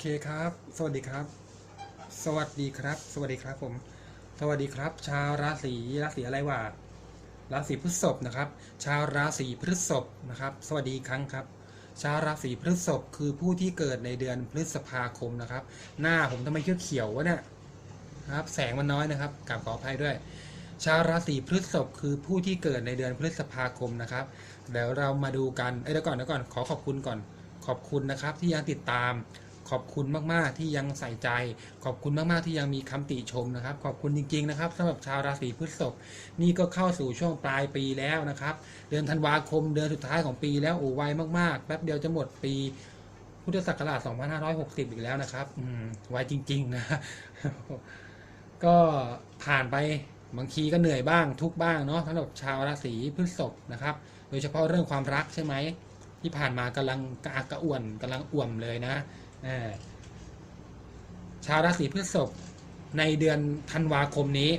เคครับ สวัสดีครับ สวัสดีครับ สวัสดีครับผม สวัสดีครับ ชาวราศีราศีอะไรวะราศีพฤษภนะครับ ชาวราศีพฤษภนะครับ สวัสดีครั้งครับ ชาวราศีพฤษภคือผู้ที่เกิดในเดือนพฤษภาคมนะครับ หน้าผมทำไมเขียวๆวะเนี่ยครับ แสงมันน้อยนะครับกราบขออภัยด้วย ชาวราศีพฤษภคือผู้ที่เกิดในเดือนพฤษภาคมนะครับเดี๋ยวเรามาดูกันเอ้ยเดี๋ยวก่อนเดี๋ยวก่อนขอขอบคุณก่อนขอบคุณนะครับที่ยังติดตาม ขอบคุณมากๆที่ยังใส่ใจ ขอบคุณมากๆที่ยังมีคำติชมนะครับ ขอบคุณจริง ๆ นะครับสำหรับชาวราศีพฤษภนี่ก็เข้าสู่ช่วงปลายปีแล้วนะครับ เดือนธันวาคมเดือนสุดท้ายของปีแล้วโอ้ไวมากๆแป๊บเดียวจะหมดปีพุทธศักราช2560 อีกแล้วนะครับอืมไวจริง ๆ นะ ก็ผ่านไปบางทีก็เหนื่อยบ้างทุกบ้างเนาะสำหรับชาวราศีพฤษภนะครับ โดยเฉพาะเรื่องความรักใช่ไหมที่ผ่านมากำลังกระอักกระอ่วนกำลังอ่วมเลยนะ ชาวราศีพฤษภในเดือนธันวาคมนี้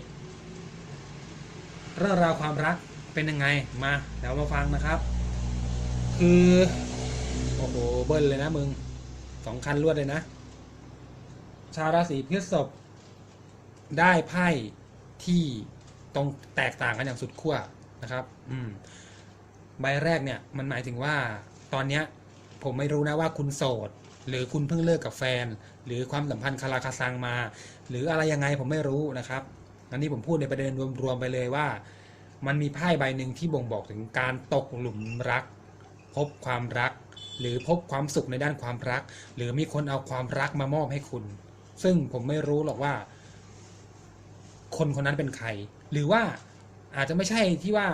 เรื่องราวความรักเป็นยังไงมาเดี๋ยวมาฟังนะครับ คือโอ้โหเบิ้ลเลยนะมึงสองคันรวดเลยนะ ชาวราศีพฤษภได้ไพ่ที่ตรงแตกต่างกันอย่างสุดขั้วนะครับ อืมใบแรกเนี่ยมันหมายถึงว่าตอนเนี้ยผมไม่รู้นะว่าคุณโสด หรือคุณเพิ่งเลิกกับแฟน หรือความสัมพันธ์คาราคาซังมา หรืออะไรยังไงผมไม่รู้นะครับอันนี้ผมพูดในประเด็นรวมๆไปเลยว่า มันมีไพ่ใบหนึ่งที่บ่งบอกถึงการตกหลุมรัก พบความรัก หรือพบความสุขในด้านความรัก หรือมีคนเอาความรักมามอบให้คุณ ซึ่งผมไม่รู้หรอกว่า คนคนนั้นเป็นใคร หรือว่าอาจจะไม่ใช่ที่ว่า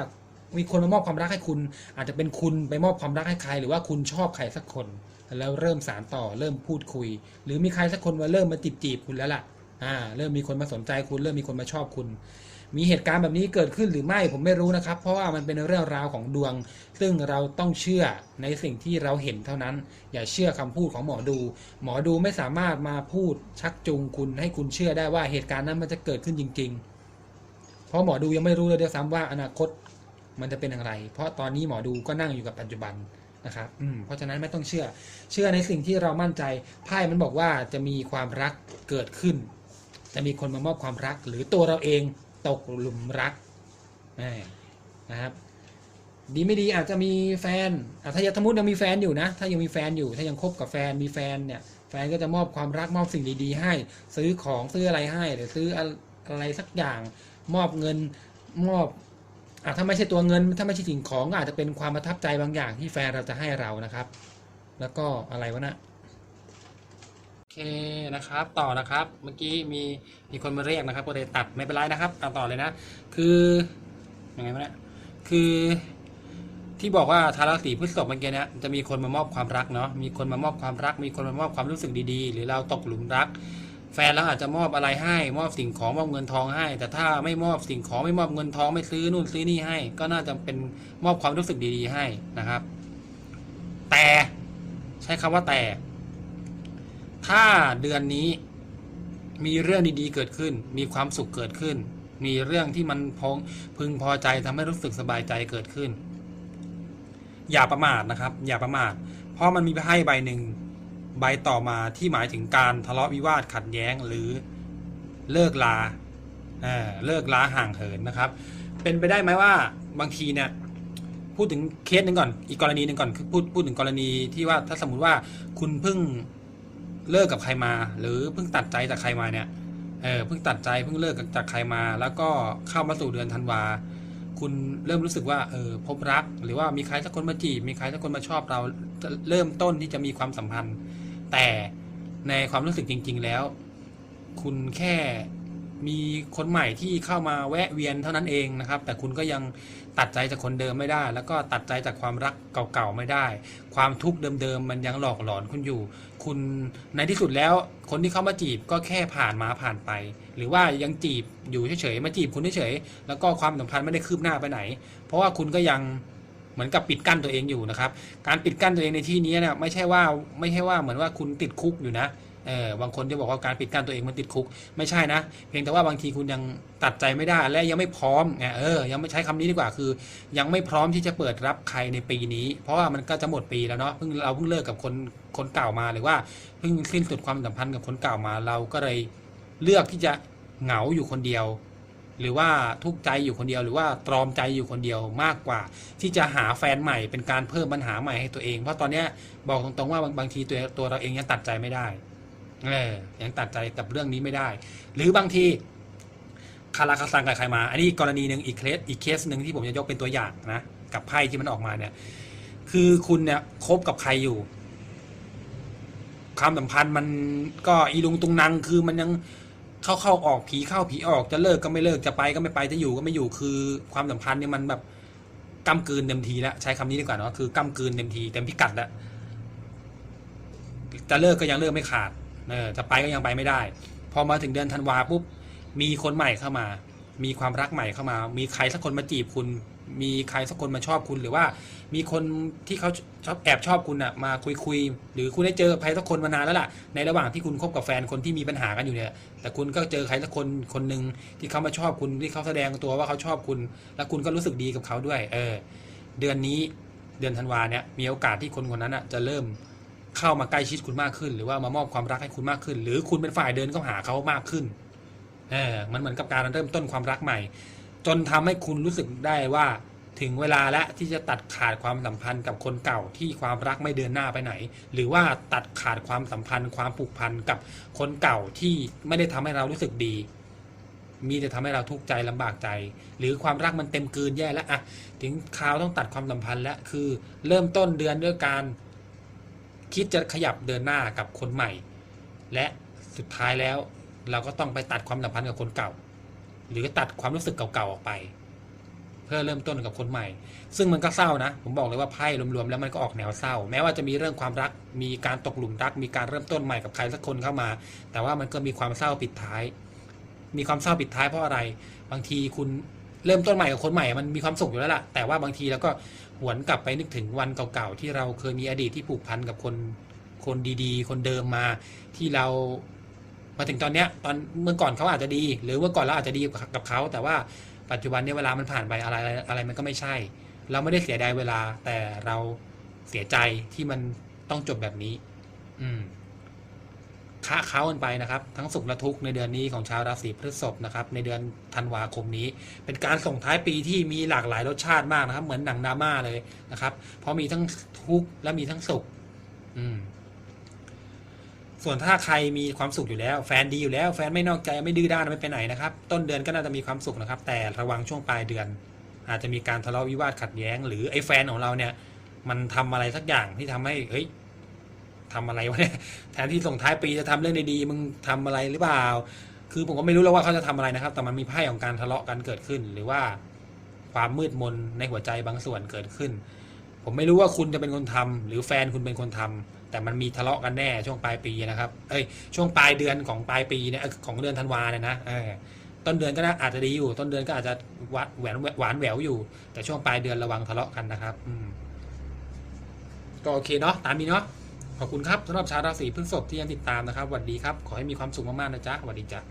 มีคนมามอบความรักให้คุณ อาจจะเป็นคุณไปมอบความรักให้ใคร หรือว่าคุณชอบใครสักคน แล้วเริ่มสารต่อเริ่มพูดคุย หรือมีใครสักคนมาเริ่มมาจีบจีบคุณแล้วล่ะอ่าเริ่มมีคนมาสนใจคุณ เริ่มมีคนมาชอบคุณ มีเหตุการณ์แบบนี้เกิดขึ้นหรือไม่ผมไม่รู้นะครับ เพราะว่ามันเป็นเรื่องราวของดวง ซึ่งเราต้องเชื่อในสิ่งที่เราเห็นเท่านั้น อย่าเชื่อคำพูดของหมอดู หมอดูไม่สามารถมาพูดชักจูงคุณให้คุณเชื่อได้ว่าเหตุการณ์นั้นมันจะเกิดขึ้นจริง ๆ เพราะหมอดูยังไม่รู้เลยด้วยซ้ำว่าอนาคต มันจะเป็นอย่างไร เพราะตอนนี้หมอดูก็นั่งอยู่กับปัจจุบันนะครับอืมเพราะฉะนั้นไม่ต้องเชื่อ เชื่อในสิ่งที่เรามั่นใจ ไพ่มันบอกว่าจะมีความรักเกิดขึ้น จะมีคนมามอบความรัก หรือตัวเราเองตกหลุมรักแน่นะครับ ดีไม่ดีอาจจะมีแฟนอะถ้ายังสมมติยังมีแฟนอยู่นะ ถ้ายังมีแฟนอยู่ ถ้ายังคบกับแฟน มีแฟนเนี่ย แฟนก็จะมอบความรักมอบสิ่งดีๆให้ ซื้อของซื้ออะไรให้ หรือซื้ออะไรสักอย่าง มอบเงินมอบ อะถ้าไม่ใช่ตัวเงินถ้าไม่ใช่สิ่งของก็อาจจะเป็นความประทับใจบางอย่างที่แฟนเราจะให้เรานะครับ แล้วก็อะไรวะนะโอเคนะครับ ต่อนะครับ เมื่อกี้มีมีคนมาเรียกนะครับก็เลยตัดไม่เป็นไรนะครับเอาต่อเลยนะ คือยังไงวะเนี่ยคือที่บอกว่าทาราศีพฤษภเมื่อกี้เนี่ยจะมีคนมามอบความรักเนาะมีคนมามอบความรัก มีคนมามอบความรู้สึกดีๆ หรือเราตกหลุมรัก แฟนเราอาจจะมอบอะไรให้ มอบสิ่งของมอบเงินทองให้ แต่ถ้าไม่มอบสิ่งของไม่มอบเงินทองไม่ซื้อนู่นซื้อนี่ให้ ก็น่าจะเป็นมอบความรู้สึกดี ๆ ให้นะครับ แต่ใช้คำว่าแต่ ถ้าเดือนนี้มีเรื่องดีๆเกิดขึ้น มีความสุขเกิดขึ้น มีเรื่องที่มันพงพึงพอใจทำให้รู้สึกสบายใจเกิดขึ้น อย่าประมาทนะครับ อย่าประมาท เพราะมันมีไพ่ใบหนึ่ง ใบต่อมาที่หมายถึงการทะเลาะวิวาทขัดแย้งหรือเลิกลาเเลิกลาห่างเหินนะครับ เป็นไปได้ไหมว่าบางทีเนี่ยพูดถึงเคสหนึ่งก่อน อีกกรณีหนึ่งก่อนคือพูดพูดถึงกรณีที่ว่าถ้าสมมติว่าคุณเพิ่งเลิกกับใครมา หรือเพิ่งตัดใจจากใครมาเนี่ยเออเพิ่งตัดใจเพิ่งเลิกจากใครมา แล้วก็เข้ามาสู่เดือนธันวาคุณเริ่มรู้สึกว่าเออพบรัก หรือว่ามีใครสักคนมาจีบมีใครสักคนมาชอบเราเริ่มต้นที่จะมีความสัมพันธ์ แต่ในความรู้สึกจริง ๆ แล้ว คุณแค่มีคนใหม่ที่เข้ามาแวะเวียนเท่านั้นเองนะครับ แต่คุณก็ยังตัดใจจากคนเดิมไม่ได้ แล้วก็ตัดใจจากความรักเก่าๆไม่ได้ ความทุกข์เดิมๆมันยังหลอกหลอนคุณอยู่ คุณในที่สุดแล้ว คนที่เข้ามาจีบก็แค่ผ่านมาผ่านไป หรือว่ายังจีบอยู่เฉยๆมาจีบคุณเฉยๆแล้วก็ความสัมพันธ์ไม่ได้คืบหน้าไปไหน เพราะว่าคุณก็ยัง เหมือนกับปิดกั้นตัวเองอยู่นะครับ การปิดกั้นตัวเองในที่นี้เนี่ยไม่ใช่ว่าไม่ใช่ว่าเหมือนว่าคุณติดคุกอยู่นะเออบางคนจะบอกว่าการปิดกั้นตัวเองมันติดคุก ไม่ใช่นะ เพียงแต่ว่าบางทีคุณยังตัดใจไม่ได้และยังไม่พร้อมไงเออยังไม่ใช้คำนี้ดีกว่าคือ ยังไม่พร้อมที่จะเปิดรับใครในปีนี้ เพราะว่ามันก็จะหมดปีแล้วเนาะเพิ่งเราเพิ่งเลิกกับคนคนเก่ามาหรือว่าเพิ่งสิ้นสุดความสัมพันธ์กับคนเก่ามาเราก็เลยเลือกที่จะเหงาอยู่คนเดียว หรือว่าทุกข์ใจอยู่คนเดียวหรือว่าตรอมใจอยู่คนเดียวมากกว่า ที่จะหาแฟนใหม่เป็นการเพิ่มปัญหาใหม่ให้ตัวเอง เพราะตอนเนี้ยบอกตรงๆว่าบางบางทีตัวตัวเราเองยังตัดใจไม่ได้เออยังตัดใจกับเรื่องนี้ไม่ได้ หรือบางทีคาราคาซังกับใครมา อันนี้กรณีหนึ่งอีกเคสอีกเคสหนึ่งที่ผมจะยกเป็นตัวอย่างนะกับไพ่ที่มันออกมาเนี่ย คือคุณเนี่ยคบกับใครอยู่ความสัมพันธ์มันก็อีลุงตุงนังคือมันยัง เข้าเข้าออกผีเข้าผีออกจะเลิกก็ไม่เลิกจะไปก็ไม่ไปจะอยู่ก็ไม่อยู่คือความสัมพันธ์เนี่ยมันแบบกำกืนเต็มทีแล้วใช้คำนี้ดีกว่าเนาะคือกำกืนเต็มทีเต็มพิกัดแล้วจะเลิกก็ยังเลิกไม่ขาดเออจะไปก็ยังไปไม่ได้ พอมาถึงเดือนธันวาปุ๊บมีคนใหม่เข้ามา มีความรักใหม่เข้ามา มีใครสักคนมาจีบคุณ มีใครสักคนมาชอบคุณหรือว่า มีคนที่เขาชอบแอบชอบคุณอะมาคุยคุยๆหรือคุณได้เจอใครสักคนมานานแล้วล่ะ ในระหว่างที่คุณคบกับแฟนคนที่มีปัญหากันอยู่เนี่ย แต่คุณก็เจอใครสักคนคนหนึ่งที่เขามาชอบคุณที่เขาแสดงตัวว่าเขาชอบคุณ แล้วคุณก็รู้สึกดีกับเขาด้วย เออ เดือนนี้เดือนธันวาเนี่ยมีโอกาสที่คนคนนั้นอะจะเริ่มเข้ามาใกล้ชิดคุณมากขึ้น หรือว่ามามอบความรักให้คุณมากขึ้น หรือคุณเป็นฝ่ายเดินเข้าหาเขามากขึ้นเออมันเหมือนกับการเริ่มต้นความรักใหม่ จนทำให้คุณรู้สึกได้ว่าถึงเวลาแล้วที่จะตัดขาดความสัมพันธ์กับคนเก่าที่ความรักไม่เดินหน้าไปไหน หรือว่าตัดขาดความสัมพันธ์ ความผูกพันกับคนเก่าที่ไม่ได้ทำให้เรารู้สึกดี มีแต่ทำให้เราทุกข์ใจลำบากใจ หรือความรักมันเต็มกืนแย่แล้วอะถึงคราวต้องตัดความสัมพันธ์แล้วคือ เริ่มต้นเดือนด้วยการ คิดจะขยับเดินหน้ากับคนใหม่ และสุดท้ายแล้ว เราก็ต้องไปตัดความสัมพันธ์กับคนเก่า หรือตัดความรู้สึกเก่าๆออกไป เพื่อเริ่มต้นกับคนใหม่ ซึ่งมันก็เศร้านะ ผมบอกเลยว่าไพ่รวมๆแล้วมันก็ออกแนวเศร้า แม้ว่าจะมีเรื่องความรัก มีการตกหลุมรัก มีการเริ่มต้นใหม่กับใครสักคนเข้ามา แต่ว่ามันก็มีความเศร้าปิดท้าย มีความเศร้าปิดท้ายเพราะอะไร บางทีคุณเริ่มต้นใหม่กับคนใหม่ มันมีความสุขอยู่แล้วล่ะ แต่ว่าบางทีเราก็หวนกลับไปนึกถึงวันเก่าๆที่เราเคยมีอดีตที่ผูกพันกับคนคนดีๆ คนเดิมมาที่เรา มาถึงตอนเนี้ยตอนเมื่อก่อนเขาอาจจะดี หรือเมื่อก่อนเราอาจจะดีกับเขา แต่ว่าปัจจุบันเนี่ยเวลามันผ่านไปอะไรอะไรมันก็ไม่ใช่ เราไม่ได้เสียดายเวลาแต่เราเสียใจที่มันต้องจบแบบนี้ อืมค้าเขากันไปนะครับ ทั้งสุขและทุกข์ในเดือนนี้ของชาวราศีพฤษภนะครับ ในเดือนธันวาคมนี้ เป็นการส่งท้ายปีที่มีหลากหลายรสชาติมากนะครับ เหมือนหนังดราม่าเลยนะครับ เพราะมีทั้งทุกข์และมีทั้งสุข อืม ส่วนถ้าใครมีความสุขอยู่แล้ว แฟนดีอยู่แล้ว แฟนไม่นอกใจไม่ดื้อด้านไม่ไปไหนนะครับ ต้นเดือนก็น่าจะมีความสุขนะครับ แต่ระวังช่วงปลายเดือน อาจจะมีการทะเลาะวิวาทขัดแย้ง หรือไอ้แฟนของเราเนี่ย มันทำอะไรสักอย่างที่ทำให้เฮ้ยทำอะไรวะเนี่ยแทนที่ส่งท้ายปีจะทำเรื่องดีๆมึงทำอะไรหรือเปล่า คือผมก็ไม่รู้แล้วว่าเขาจะทำอะไรนะครับ แต่มันมีไพ่ของการทะเลาะกันเกิดขึ้น หรือว่าความมืดมนในหัวใจบางส่วนเกิดขึ้น ผมไม่รู้ว่าคุณจะเป็นคนทำหรือแฟนคุณเป็นคนทำ แต่มันมีทะเลาะกันแน่ช่วงปลายปีนะครับ เอ้ยช่วงปลายเดือนของปลายปีเนี่ยของเดือนธันวาเนี่ยนะต้นเดือนก็น่าอาจจะดีอยู่ ต้นเดือนก็อาจจะหวานแหวนหวานแหววอยู่ แต่ช่วงปลายเดือนระวังทะเลาะกันนะครับ อืม ก็โอเคเนาะตามนี้เนาะขอบคุณครับสำหรับชาวราศีพฤษภที่ยังติดตามนะครับสวัสดีครับ ขอให้มีความสุขมากๆนะจ๊ะสวัสดีจ้ะ